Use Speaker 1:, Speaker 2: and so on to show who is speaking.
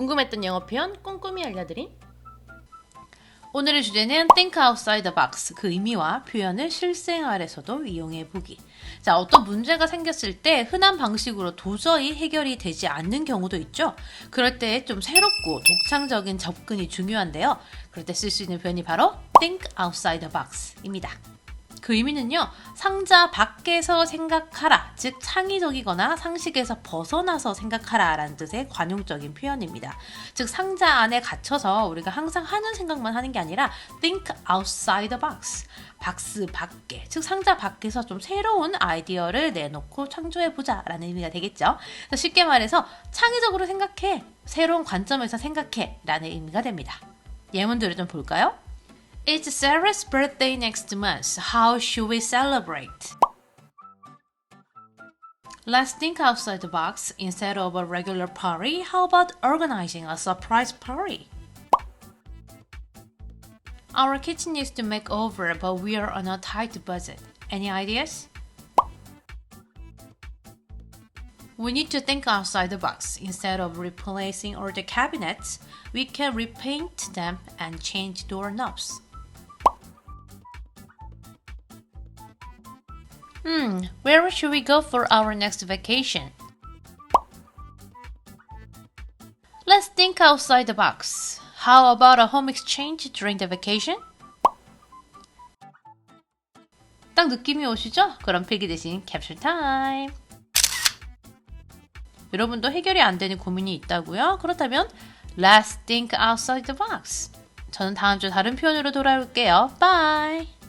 Speaker 1: 궁금했던 영어 표현 꼼꼼히 알려드림. 오늘의 주제는 think outside the box. 그 의미와 표현을 실생활에서도 이용해 보기. 자, 어떤 문제가 생겼을 때 흔한 방식으로 도저히 해결이 되지 않는 경우도 있죠. 그럴 때 좀 새롭고 독창적인 접근이 중요한데요. 그럴 때 쓸 수 있는 표현이 바로 think outside the box입니다. 그 의미는요, 상자 밖에서 생각하라, 즉 창의적이거나 상식에서 벗어나서 생각하라 라는 뜻의 관용적인 표현입니다. 즉 상자 안에 갇혀서 우리가 항상 하는 생각만 하는 게 아니라 think outside the box, 박스 밖에, 즉 상자 밖에서 좀 새로운 아이디어를 내놓고 창조해보자 라는 의미가 되겠죠. 쉽게 말해서 창의적으로 생각해, 새로운 관점에서 생각해 라는 의미가 됩니다. 예문들을 좀 볼까요? It's Sarah's birthday next month. How should we celebrate? Let's think outside the box. Instead of a regular party, how about organizing a surprise party? Our kitchen needs to make over, but we are on a tight budget. Any ideas? We need to think outside the box. Instead of replacing all the cabinets, we can repaint them and change doorknobs. Hmm, where should we go for our next vacation? Let's think outside the box. How about a home exchange during the vacation? 딱 느낌이 오시죠? 그럼 필기 대신 캡슐 타임. 여러분도 해결이 안 되는 고민이 있다고요? 그렇다면 Let's think outside the box. 저는 다음 주 다른 표현으로 돌아올게요. Bye.